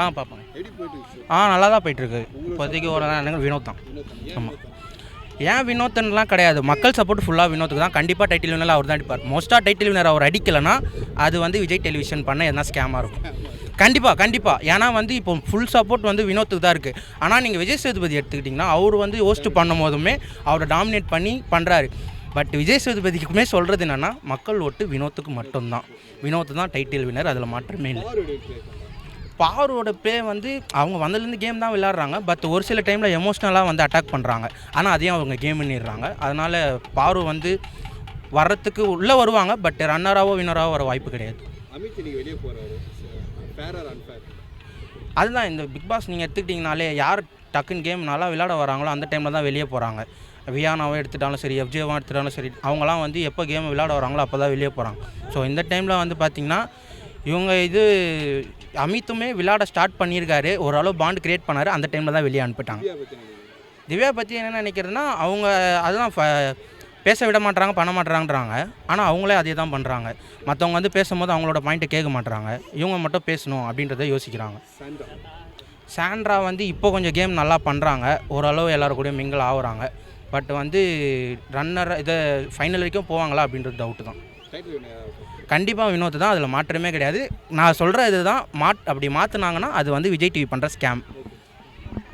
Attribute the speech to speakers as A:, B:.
A: ஆ பார்ப்பேன்.
B: எப்படி போயிட்டு இருக்கு?
A: ஆ நல்லா தான் போயிட்டுருக்கு. இப்போதைக்கு ஒரு எனக்கு வினோத் தான். ஆமாம் ஏன் வினோத்தன்லாம் கிடையாது. மக்கள் சப்போர்ட் ஃபுல்லாக வினோத்துக்கு தான். கண்டிப்பாக டைட்டில் வினர் அவர் தான் அடிப்பார். மோஸ்ட்டாக டைட்டில் வினர் அவர் அடிக்கலைன்னா அது வந்து விஜய் டெலிவிஷன் பண்ண எதனா ஸ்கேமாக இருக்கும். கண்டிப்பாக கண்டிப்பாக ஏன்னா வந்து இப்போ ஃபுல் சப்போர்ட் வந்து வினோத்துக்கு தான் இருக்குது ஆனால் நீங்கள் விஜய் சேதுபதி எடுத்துக்கிட்டிங்கன்னா அவர் வந்து ஹோஸ்ட் பண்ணும் போதுமே அவரை டாமினேட் பண்ணி பண்ணுறாரு பட் விஜய் சேதுபதிக்குமே சொல்கிறது என்னென்னா மக்கள் ஓட்டு வினோத்துக்கு மட்டும்தான். வினோத் தான் டைட்டில் வினர் அதில் மாற்றமே இல்லை.
B: யாருடைய ப்ளே
A: வந்து அவங்க வந்ததுலேருந்து கேம் தான் விளாட்றாங்க பட் ஒரு சில டைமில் எமோஷ்னலாக வந்து அட்டாக் பண்ணுறாங்க ஆனால் அதையும் அவங்க கேம் பண்ணிடுறாங்க. அதனால் பாரு வந்து வர்றதுக்கு உள்ளே வருவாங்க. பட் ரன்னராகவோ வினராகவோ வர வாய்ப்பு கிடையாது.
B: அமித் இன்னைக்கு வெளியே அன்ஃபேர்
A: அதுதான் இந்த பிக் பாஸ் நீங்கள் எடுத்துக்கிட்டிங்கனாலே யார் டக்குன்னு கேம் நல்லா விளையாட வராங்களோ அந்த டைமில் தான் வெளியே போகிறாங்க வியானாவை எடுத்துட்டாலும் சரி எஃப்ஜேவாக எடுத்துட்டாலும் சரி அவங்களாம் வந்து எப்போ கேம் விளையாட வராங்களோ அப்போ தான் வெளியே போகிறாங்க ஸோ இந்த டைமில் வந்து பார்த்திங்கன்னா இவங்க இது அமித்துமே விளையாட ஸ்டார்ட் பண்ணியிருக்காரு. ஓரளவு பாண்ட் கிரியேட் பண்ணார். அந்த டைமில் தான் வெளியே அனுப்பிட்டாங்க.
B: திவ்யா பற்றி
A: என்ன நினைக்கிறதுனா அவங்க அதுதான் ஃப- பேச விட மாட்றாங்க பண்ண மாட்றாங்கன்றாங்க. ஆனால் அவங்களே அதே தான் பண்ணுறாங்க மற்றவங்க வந்து பேசும்போது அவங்களோட பாயிண்ட்டை கேட்க மாட்றாங்க. இவங்க மட்டும் பேசணும் அப்படின்றத யோசிக்கிறாங்க.
B: சாண்டா
A: சாண்ட்ரா வந்து இப்போ கொஞ்சம் கேம் நல்லா பண்ணுறாங்க ஓரளவு எல்லாரும் கூடயும் மிங்கிள் ஆகுறாங்க. பட் வந்து ரன்னர் இதை ஃபைனல் வரைக்கும் போவாங்களா அப்படின்றது டவுட்டு தான். கண்டிப்பாக வினோத் தான் அதில் மாற்றமே கிடையாது. நான் சொல்கிற இது தான் மாட் அப்படி மாற்றினாங்கன்னா அது வந்து விஜய் டிவி பண்ணுற ஸ்கேம்